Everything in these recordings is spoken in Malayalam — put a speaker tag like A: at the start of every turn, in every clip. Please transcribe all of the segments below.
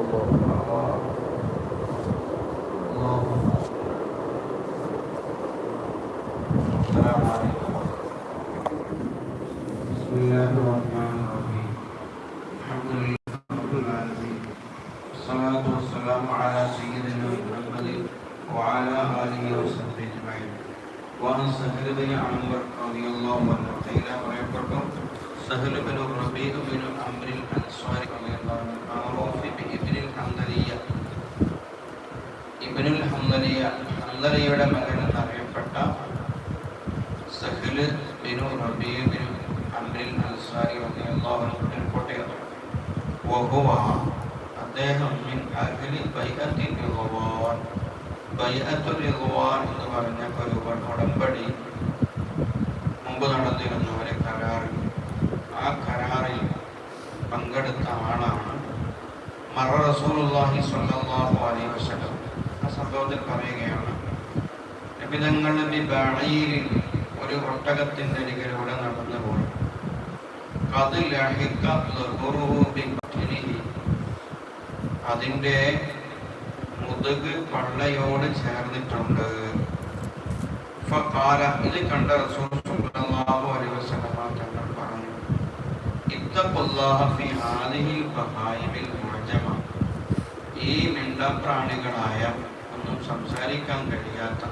A: الله بسم الله الرحمن الرحيم الحمد لله رب العالمين. والصلاة والسلام على سيدنا محمد وعلى آله وصحبه أجمعين. وعن سهل بن عمرو رضي الله عنه سهل بن ربيع بن عمرو الأنصاري رضي الله عنه ഹംദലിയ ഇബിനുൽ ഹംദലിയ ഹംദലിയുടെ മകൻ എന്നറിയപ്പെട്ട സഹൽ ബിനു റബീബിനു അമ്രിൽ അൻസാരി റളിയല്ലാഹു ചെയ്തു വഹുവ അദ്ദേഹം മിൻ അഹ്ലി ബൈഅത്തി റിദ്വാൻ ബൈഅത്തു റിദ്വാൻ എന്ന് പറഞ്ഞ ഒരു ഉടമ്പടി മുമ്പ് നടന്നിരുന്ന ഒരു കരാറിൽ. ആ കരാറിൽ പങ്കെടുത്ത ആളാണ് മറ റസൂലുള്ളാഹി സ്വല്ലല്ലാഹു അലൈഹി വസല്ലം. സംഭവത്തിൽ പറയുകയാണ് ഒരു ഒട്ടകത്തിന്റെ അരികിലൂടെ നടന്നു. അതിന്റെ മുതുക് പള്ളയോട് ചേർന്നിട്ടുണ്ട്. ഫഖാല ഇത് കണ്ട റസൂൽ സ്വല്ലല്ലാഹു അലൈഹി വസല്ലം പറഞ്ഞു ഇത്തഖുല്ലാഹ ഫീ ഈ മിണ്ടപ്രാണികളായ ഒന്നും സംസാരിക്കാൻ കഴിയാത്ത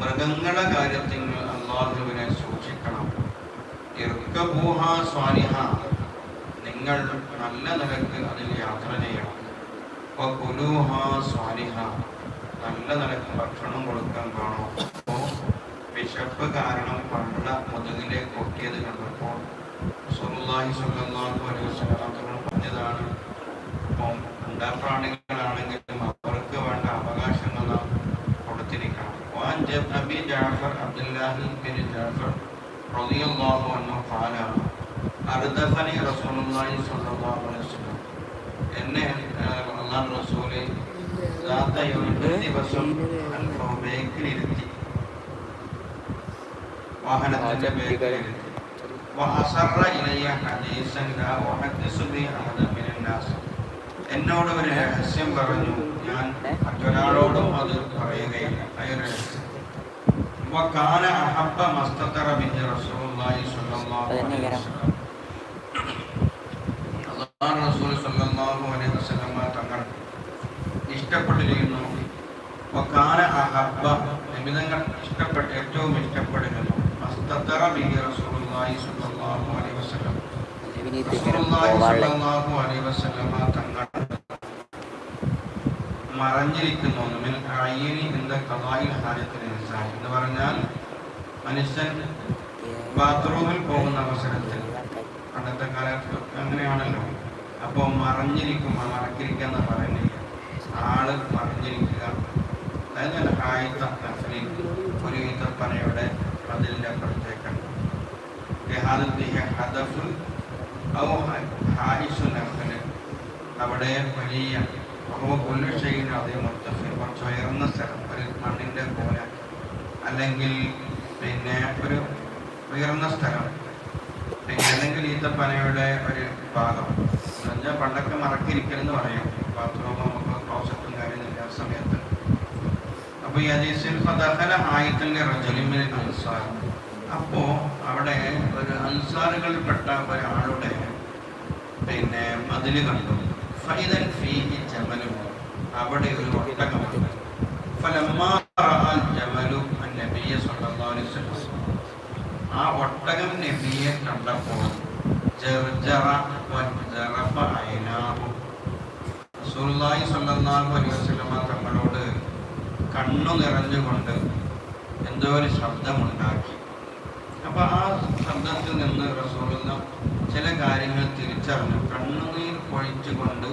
A: മൃഗങ്ങളുടെ കാര്യത്തിൽ അള്ളാഹുവിനെ സൂക്ഷിക്കണം. ഇർക്കബൂഹ സ്വാലിഹ നിങ്ങൾ നല്ല നിലയ്ക്ക് അതിൽ യാത്ര ചെയ്യണം. വകുലൂഹ സ്വാലിഹ നല്ല നിലയ്ക്ക് ഭക്ഷണം കൊടുക്കാൻ കാണും. അപ്പോൾ വിശപ്പ് കാരണം പള്ള മുതുകിലെ കൊട്ടിയത് കണ്ടപ്പോൾ സുല്ലാഹി അലൈഹി പറഞ്ഞതാണ് അപ്പം പ്രാണികളാണെങ്കിലും അവർക്ക് വേണ്ട അവകാശങ്ങൾ നാം കൊടുത്തിരിക്കണം وعن جاب أبي جعفر عبد الله بن جعفر رضي الله عنه قال أردفني رسول الله صلى الله عليه وسلم എന്നെ അള്ളാഹ് റസൂല് ഒരു ദിവസം അല്പം ബേക്കിലിരുത്തി വാഹനത്തിന്റെ ബേക്കിലിരുത്തി وأسر إلي حديثا لا أحدث به أحدا من الناس എന്നോട് ഒരു രഹസ്യം പറഞ്ഞു ഞാൻ മറ്റൊരാളോടും അത് പറയുകയില്ല ആ ഒരു രഹസ്യം وكان أحب ما استتر به رسول الله صلى الله عليه وسلم അള്ളാഹു റസൂൽ സല്ലല്ലാഹു അലൈഹി വസല്ലം തങ്ങൾ ഇഷ്ടപ്പെട്ടിരുന്നു വകാന അഹബ്ബ നിമിതങ്ങൾ ഇഷ്ടപ്പെട്ട് ഏറ്റവും ഇഷ്ടപ്പെട്ടിരുന്നു മസ്തത്തറ ബിഹി റസൂലുള്ളാഹി സ്വല്ലല്ലാഹു അലൈഹി വസല്ലം റസൂലുള്ളാഹി സ്വല്ലല്ലാഹു അലൈഹി വസല്ലം തങ്ങൾ മറഞ്ഞിരിക്കുന്നു മിൻ അയ്യനി എന്ന ഹാജത്തിൽ ഇൻസാൻ എന്ന് പറഞ്ഞാൽ മനുഷ്യൻ ബാത്റൂമിൽ പോകുന്ന അവസരത്തിൽ പണ്ടത്തെ കാലത്ത് അങ്ങനെയാണല്ലോ. അപ്പോൾ മറഞ്ഞിരിക്കും മറക്കിരിക്കുക എന്ന് പറയുന്നില്ല ആൾ മറിഞ്ഞിരിക്കുക. അതായത് ഹായിത്ത നഫലിൽ ഒരു ഈത്തപ്പനയുടെ അതിന്റെ അപ്പുറത്തേക്കാണ്. ഹദഫ് ഔ ഹായിസു നഫൽ അവിടെ വലിയ കൊല്ലുഷയിലും അതേ മുത്തഫിൽ കുറച്ച് ഉയർന്ന സ്ഥലം. ഒരു മണ്ണിന്റെ കോല അല്ലെങ്കിൽ പിന്നെ ഒരു ഉയർന്ന സ്ഥലം. പിന്നെ അല്ലെങ്കിൽ ഈത്തപ്പനയുടെ ഒരു ഭാഗം. എന്നുവെച്ചാൽ പണ്ടൊക്കെ മറക്കിരിക്കലെന്ന് പറയാം. ബാത്റൂം നമുക്ക് ക്ലോസറ്റും കാര്യമില്ല സമയത്ത്. അപ്പൊ ഈ അജീസിൽ ഫദഖല ആയിത്തന്റെ റജുലിമിൽ അൻസാർ. അപ്പോൾ അവിടെ ഒരു അൻസാറുകളിൽപ്പെട്ട ഒരാളുടെ പിന്നെ മതിൽ കണ്ടു. ജമലും അവിടെ ഒരു ഒട്ടകമുണ്ട്. ജമലു സല്ലല്ലാഹു അലൈഹി വസല്ലം. ആ ഒട്ടകം നബിയെ കണ്ടപ്പോൾ ജർജറ അലൈഹി തങ്ങളോട് കണ്ണു നിറഞ്ഞുകൊണ്ട് എന്തോ ഒരു ശബ്ദമുണ്ടാക്കി. അപ്പൊ ആ ശബ്ദത്തിൽ നിന്ന് റസൂലുള്ള ചില കാര്യങ്ങൾ തിരിച്ചറിഞ്ഞു. കണ്ണുനീർ പൊഴിച്ചുകൊണ്ട്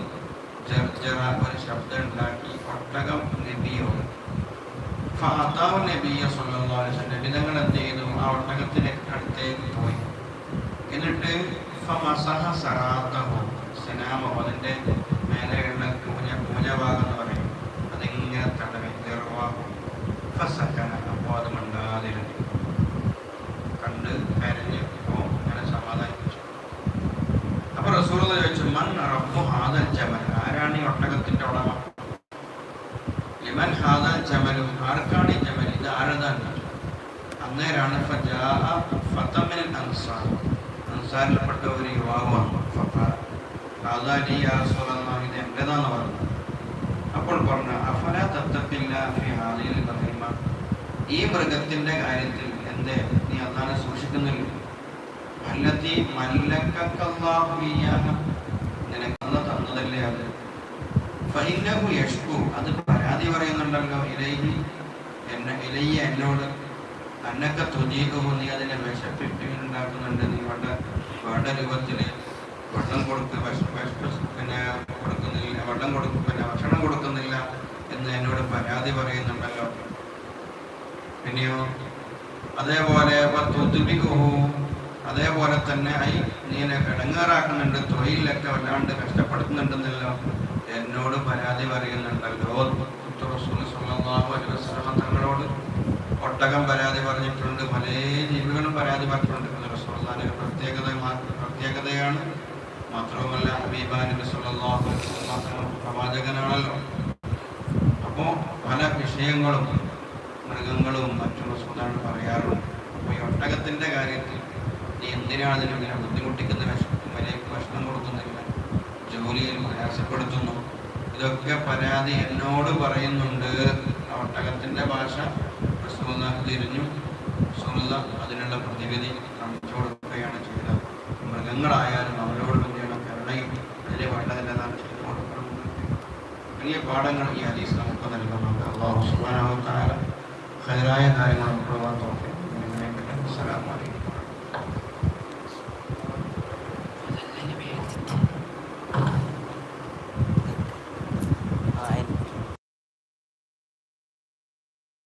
A: ജർജറ ഒരു ശബ്ദം ഉണ്ടാക്കി ഒട്ടകം നബിയോട്. ഫാത്താവ് നബിയ വസല്ലം നബിതങ്ങൾ എന്ത് ചെയ്തു? ആ ഒട്ടകത്തിന് അടുത്തേക്ക് പോയി. എന്നിട്ട് സിനാമഹു അതിന്റെ മേലെയുള്ള പൂഞ്ഞ പൂഞ്ഞഭാഗം എന്ന് പറയും. ഹാദൽ ജമലും ആർക്കാണ് ഈ ചമൽ ഇത് ആരതാണ്? അന്നേരാണ് ഫജാഅ ഫതമിൻ അൻസാർ. അൻസാരിൽപ്പെട്ട ഒരു യുവാവാണ് ഫഖാല ഹാദാ ലി യാ റസൂലല്ലാഹ് ഇത് എന്റെതാന്ന് പറഞ്ഞു. അപ്പോൾ പറഞ്ഞു അഫല തത്തപ്പില്ല ഫി ഹാദിൽ ബഹീമ ഈ മൃഗത്തിന്റെ കാര്യത്തിൽ എന്തേ? നീ അതാണ് സൂക്ഷിക്കുന്നില്ല? അല്ലത്തി മല്ലക്കല്ലാഹു നിനക്ക് നിനക്കല്ല തന്നതല്ലേ അത്? ഫഇന്നഹു യഷ്കു അത് പറയുന്നുണ്ടല്ലോ ഇലൈഹി എന്നെ ഇലയ്യ എന്നോട് അന്നൊക്കെ തുജീകവും നീ അതിനെ വിശപ്പിപ്പിണ്ടാക്കുന്നുണ്ട് നീ വേണ്ട വേണ്ട രൂപത്തിൽ വെള്ളം കൊടുക്ക പിന്നെ കൊടുക്കുന്നില്ല വെള്ളം കൊടുക്കും പിന്നെ ഭക്ഷണം കൊടുക്കുന്നില്ല എന്ന് എന്നോട് പരാതി പറയുന്നുണ്ടല്ലോ. പിന്നെയോ അതേപോലെ അതേപോലെ തന്നെ ഐ നീ എന്നെ കിടങ്ങാറാക്കുന്നുണ്ട് തൊഴിലൊക്കെ വല്ലാണ്ട് കഷ്ടപ്പെടുത്തുന്നുണ്ടെന്നല്ലോ എന്നോട് പരാതി പറയുന്നുണ്ടല്ലോ. തങ്ങളോട് ഒട്ടകം പരാതി പറഞ്ഞിട്ടുണ്ട്. പല ജീവികളും പരാതി പറഞ്ഞിട്ടുണ്ട്. റസൂലുള്ളാഹിന്റെ പ്രത്യേകത പ്രത്യേകതയാണ്. മാത്രവുമല്ല പ്രവാചകനാണല്ലോ. അപ്പോൾ പല വിഷയങ്ങളും മൃഗങ്ങളും മറ്റും റസൂലാണ് പറയാറുണ്ട്. അപ്പോൾ ഈ ഒട്ടകത്തിന്റെ കാര്യത്തിൽ നീ എന്തിനാണ് ഇങ്ങനെ ബുദ്ധിമുട്ടിക്കുന്ന വിഷം വിലയ്ക്ക് ഭക്ഷണം കൊടുക്കുന്നില്ല. ജോലിയിൽ പ്രയാസപ്പെടുത്തുന്നു. ഇതൊക്കെ പരാതി എന്നോട് പറയുന്നുണ്ട്. ഒട്ടകത്തിന്റെ ഭാഷ റസൂല തിരിഞ്ഞു. റസൂല അതിനുള്ള പ്രതിവിധി കാണിച്ചു കൊടുക്കുകയാണ് ചെയ്തത്. മൃഗങ്ങളായാലും അവരോട് വേണ്ടിയാണ് കരുണയും അതിനെ വേണ്ടതിന്റെതാണ് ചെയ്തു കൊടുക്കുന്നത് വലിയ പാഠങ്ങൾ ഈ ഹദീസ് നമുക്ക് നൽകുന്നുണ്ട്. അള്ളാഹു തആല ഖൈറായ കാര്യങ്ങൾ. അസ്സലാമു അലൈക്കും